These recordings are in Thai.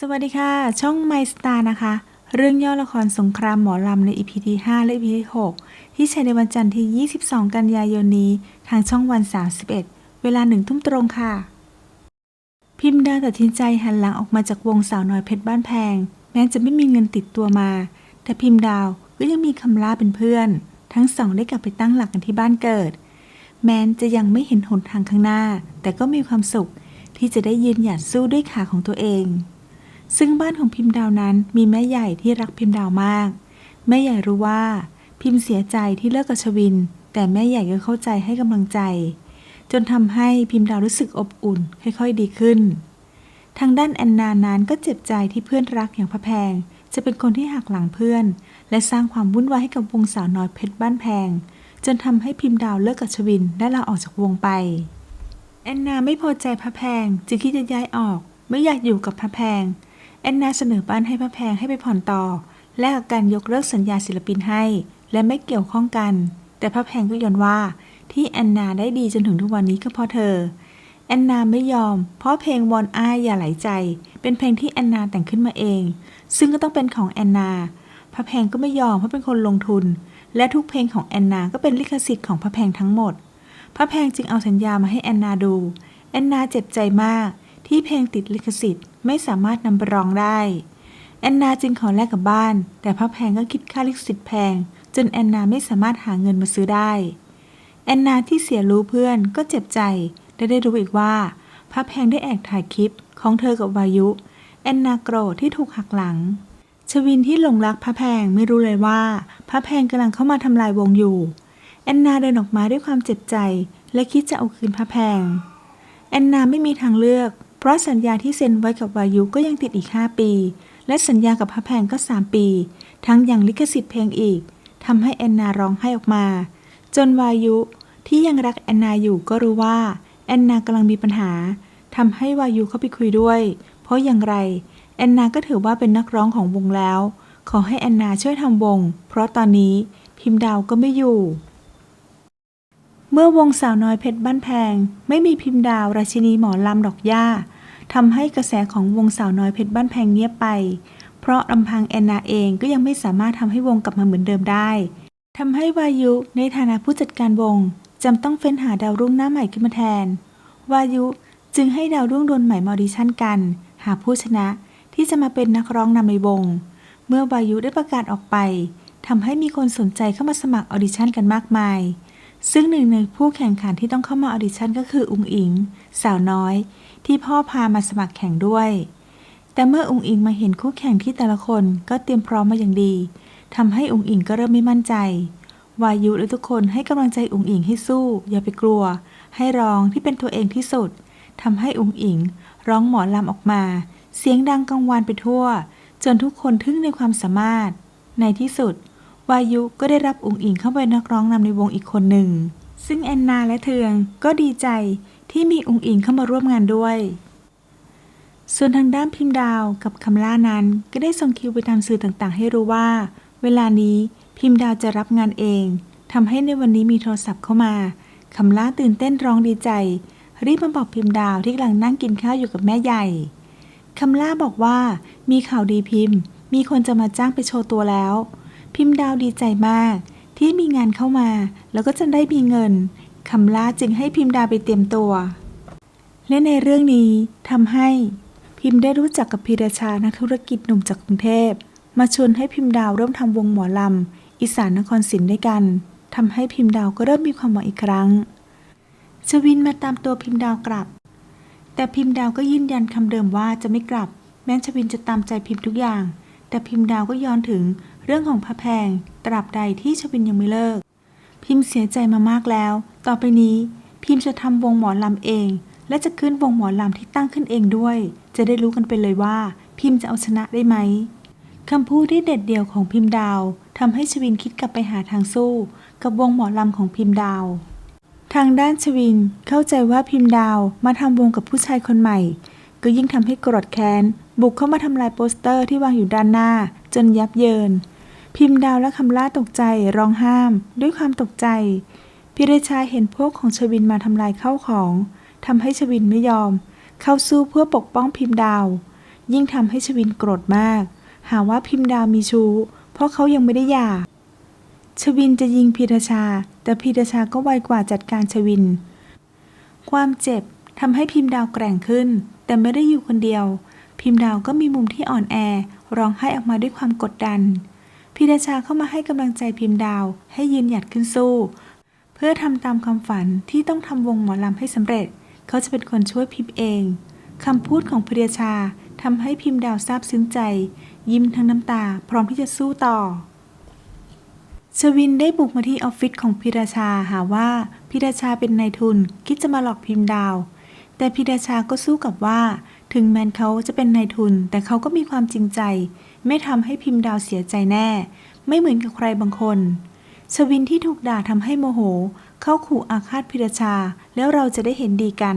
สวัสดีค่ะ ช่อง My Star นะคะ เรื่องย่อละครสงครามหมอลำใน EP ที่ 5 และ EP ที่ 6 ที่ใช้ในวันจันทร์ที่ 22 กันยายนนี้ ทางช่องวัน 31 เวลาหนึ่งทุ่มตรงค่ะ พิมพ์ดาวตัดสินใจหันหลังออกมาจากวงสาวน้อยเพชรบ้านแพง แม้จะไม่มีเงินติดตัวมา แต่พิมพ์ดาวก็ยังมีคำลาเป็นเพื่อน ทั้งสองได้กลับไปตั้งหลักกันที่บ้านเกิด แม้นจะยังไม่เห็นหนทางข้างหน้า แต่ก็มีความสุขที่จะได้ยืนหยัดสู้ด้วยขาของตัวเอง ซึ่งบ้านของพิมพ์ดาวนั้นมีแม่ใหญ่ที่รักพิมพ์ดาวมาก แม่ใหญ่รู้ว่า พิมพ์เสียใจที่เลิกกับชวิน แต่แม่ใหญ่ก็เข้าใจให้กำลังใจ จนทำให้พิมพ์ดาวรู้สึกอบอุ่น ค่อยๆ ดีขึ้น ทางด้านแอนนานั้นก็เจ็บใจที่เพื่อนรักอย่างพระแพง จะเป็นคนที่หักหลังเพื่อน และสร้างความวุ่นวายให้กับวงสาวน้อยเพชรบ้านแพง จนทำให้พิมพ์ดาวเลิกกับชวินและลาออกจากวงไป แอนนาไม่พอใจพระแพงจึงคิดจะย้ายออกไม่อยากอยู่กับพระแพง แอนนาเสนอบ้านให้พระแพงให้ไปผ่อนต่อ และกับการยกเลิกสัญญาศิลปินให้ และไม่เกี่ยวข้องกัน แต่พระแพงก็ย้อนว่าที่แอนนาได้ดีจนถึงทุกวันนี้ก็เพราะเธอ แอนนาไม่ยอม เพราะเพลงวอนอ้ายอย่าไหลใจ เป็นเพลงที่แอนนาแต่งขึ้นมาเอง ซึ่งก็ต้องเป็นของแอนนา พระแพงก็ไม่ยอมเพราะเป็นคนลงทุน และทุกเพลงของแอนนาก็เป็นลิขสิทธิ์ของพระแพงทั้งหมด พระแพงจึงเอาสัญญามาให้แอนนาดู แอนนาเจ็บใจมาก ที่เพลงติดลิขสิทธิ์ไม่สามารถนำไปร้องได้ แอนนาจึงขอแลกกับบ้าน แต่พระแพงก็คิดค่าลิขสิทธิ์แพง จนแอนนาไม่สามารถหาเงินมาซื้อได้ แอนนาที่เสียรู้เพื่อนก็เจ็บใจและได้รู้อีกว่าพระแพงได้แอบถ่ายคลิปของเธอกับวายุ แอนนาโกรธที่ถูกหักหลัง ชวินที่หลงรักพระแพงไม่รู้เลยว่า พระแพงกำลังเข้ามาทำลายวงอยู่ แอนนาเดินออกมาด้วยความเจ็บใจ และคิดจะเอาคืนพระแพง แอนนาไม่มีทางเลือก ราะสัญญาที่เซ็นไว้กับวายุก็ยังติดอีก 5 ปี และสัญญากับพระแพงก็ 3 ปี ทั้งยังลิขสิทธิ์เพลงอีกทำให้แอนนาร้องไห้ออกมา จนวายุที่ยังรักแอนนาอยู่ก็รู้ว่าแอนนากำลังมีปัญหาทำให้วายุเข้าไปคุยด้วย เพราะอย่างไรแอนนาก็ถือว่าเป็นนักร้องของวงแล้ว ขอให้แอนนาช่วยทำวง เพราะตอนนี้พิมพ์ดาวก็ไม่อยู่ เมื่อวงสาวน้อยเพชรบ้านแพง ไม่มีพิมพ์ดาวราชินีหมอลำดอกหญ้า ทำให้กระแสของวงสาวน้อยเพชรบ้านแพงเงียบไป เพราะลำพังแอนนาเองก็ยังไม่สามารถทำให้วงกลับมาเหมือนเดิมได้ทำให้วายุในฐานะผู้จัดการวงจำต้องเฟ้นหาดาวรุ่งหน้าใหม่ขึ้นมาแทน วายุจึงให้ดาวรุ่งดวลใหม่มาออดิชั่นกัน หาผู้ชนะที่จะมาเป็นนักร้องนำในวง เมื่อวายุได้ประกาศออกไปทำให้มีคนสนใจเข้ามาสมัครออดิชั่นกันมากมาย ซึ่งหนึ่งในผู้แข่งขันที่ต้องเข้ามาออดิชั่นก็คืออุงอิง สาวน้อย ที่พ่อพามาสมัครแข่งด้วย แต่เมื่ออุงอิงมาเห็นคู่แข่งที่แต่ละคนก็เตรียมพร้อมมาอย่างดีทำให้อุงอิงก็เริ่มไม่มั่นใจ วายุและทุกคนให้กำลังใจอุงอิงให้สู้ อย่าไปกลัว ให้ร้องที่เป็นตัวเองที่สุดทำให้อุงอิง ร้องหมอลำออกมา เสียงดังกังวานไปทั่ว จนทุกคนทึ่งในความสามารถ ในที่สุด วายุก็ได้รับอุงอิงเข้าไปนักร้องนำในวงอีกคนหนึ่ง ซึ่งแอนนาและเทืองก็ดีใจที่มีอุงอิงเข้ามาร่วมงานด้วย ส่วนทางด้านพิมพ์ดาวกับคำล่านั้น ก็ได้ส่งคิวไปทำสื่อต่างๆ ให้รู้ว่า เวลานี้พิมพ์ดาวจะรับงานเองทำให้ในวันนี้มีโทรศัพท์เข้ามาคำล่าตื่นเต้นร้องดีใจ รีบมาบอกพิมพ์ดาวที่กำลังนั่งกินข้าวอยู่กับแม่ใหญ่คำล่าบอกว่ามีข่าวดีพิมพ์ มีคนจะมาจ้างไปโชว์ตัวแล้ว พิมพ์ดาวดีใจมาก ที่มีงานเข้ามา แล้วก็จะได้มีเงินคำล่าจึงให้พิมพ์ดาวไปเตรียมตัว และในเรื่องนี้ทำให้พิมพ์ได้รู้จักกับพีรชานักธุรกิจหนุ่มจากกรุงเทพ มาชวนให้พิมพ์ดาวเริ่มทำวงหมอลำอีสานนครศรีด้วยกันทำให้พิมพ์ดาวก็เริ่มมีความหวังอีกครั้งชวินมาตามตัวพิมพ์ดาวกลับ แต่พิมพ์ดาวก็ยืนยันคำเดิมว่าจะไม่กลับ แม้ชวินจะตามใจพิมพ์ทุกอย่าง แต่พิมพ์ดาวก็ย้อนถึง เรื่องของพระแพง ตราบใดที่ชวินยังไม่เลิก พิมพ์เสียใจมามากแล้ว ต่อไปนี้พิมพ์จะทำวงหมอลำเอง และจะขึ้นวงหมอลำที่ตั้งขึ้นเองด้วย จะได้รู้กันไปเลยว่า พิมพ์จะเอาชนะได้ไหมคำพูดที่เด็ดเดี่ยวของพิมพ์ดาวทำให้ชวินคิดกลับไปหาทางสู้ กับวงหมอลำของพิมพ์ดาว ทางด้านชวินเข้าใจว่าพิมพ์ดาวมาทำวงกับผู้ชายคนใหม่ ก็ยิ่งทำให้โกรธแค้น บุกเข้ามาทำลายโปสเตอร์ที่วางอยู่ด้านหน้า จนยับเยิน พิมพ์ดาวและคำล่าตกใจร้องห้าม ด้วยความตกใจ พิเรชาเห็นพวกของชวินมาทำลายเข้าของทำให้ชวินไม่ยอม เข้าสู้เพื่อปกป้องพิมพ์ดาว ยิ่งทำให้ชวินโกรธมาก หาว่าพิมพ์ดาวมีชู้ เพราะเขายังไม่ได้หย่าชวินจะยิงพีรชา แต่พีรชาก็ไวกว่าจัดการชวิน ความเจ็บทำให้พิมพ์ดาวแกร่งขึ้น แต่ไม่ได้อยู่คนเดียว พิมพ์ดาวก็มีมุมที่อ่อนแอ ร้องไห้ออกมาด้วยความกดดัน พีรชาเข้ามาให้กำลังใจพิมพ์ดาว ให้ยืนหยัดขึ้นสู้ เพื่อทำตามความฝันที่ต้องทำวงหมอลำให้สำเร็จ เขาจะเป็นคนช่วยพิมพ์เองคำพูดของพีรชาทำให้พิมพ์ดาวซาบซึ้งใจ ยิ้มทั้งน้ำตา พร้อมที่จะสู้ต่อชวินได้บุกมาที่ออฟฟิศของพิราชาหาว่าพิราชาเป็นนายทุน คิดจะมาหลอกพิมพ์ดาว แต่พิราชาก็สู้กับว่า ถึงแม้เขาจะเป็นนายทุน แต่เขาก็มีความจริงใจ ไม่ทำให้พิมพ์ดาวเสียใจแน่ ไม่เหมือนกับใครบางคน ชวินที่ถูกด่าทำให้โมโห เข้าขู่อาฆาตพิรชา แล้วเราจะได้เห็นดีกัน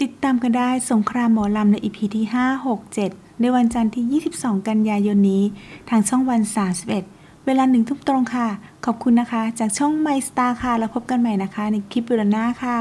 ติดตามกันได้สงครามหมอลำในอีพีที่ 5 6 7 ในวันจันทร์ที่ 22 กันยายนนี้ ทางช่องวัน 31 เวลาหนึ่งทุ่มตรงค่ะ ขอบคุณนะคะ จากช่อง My Star ค่ะ แล้วพบกันใหม่นะคะ ในคลิปวิดีโอหน้าค่ะ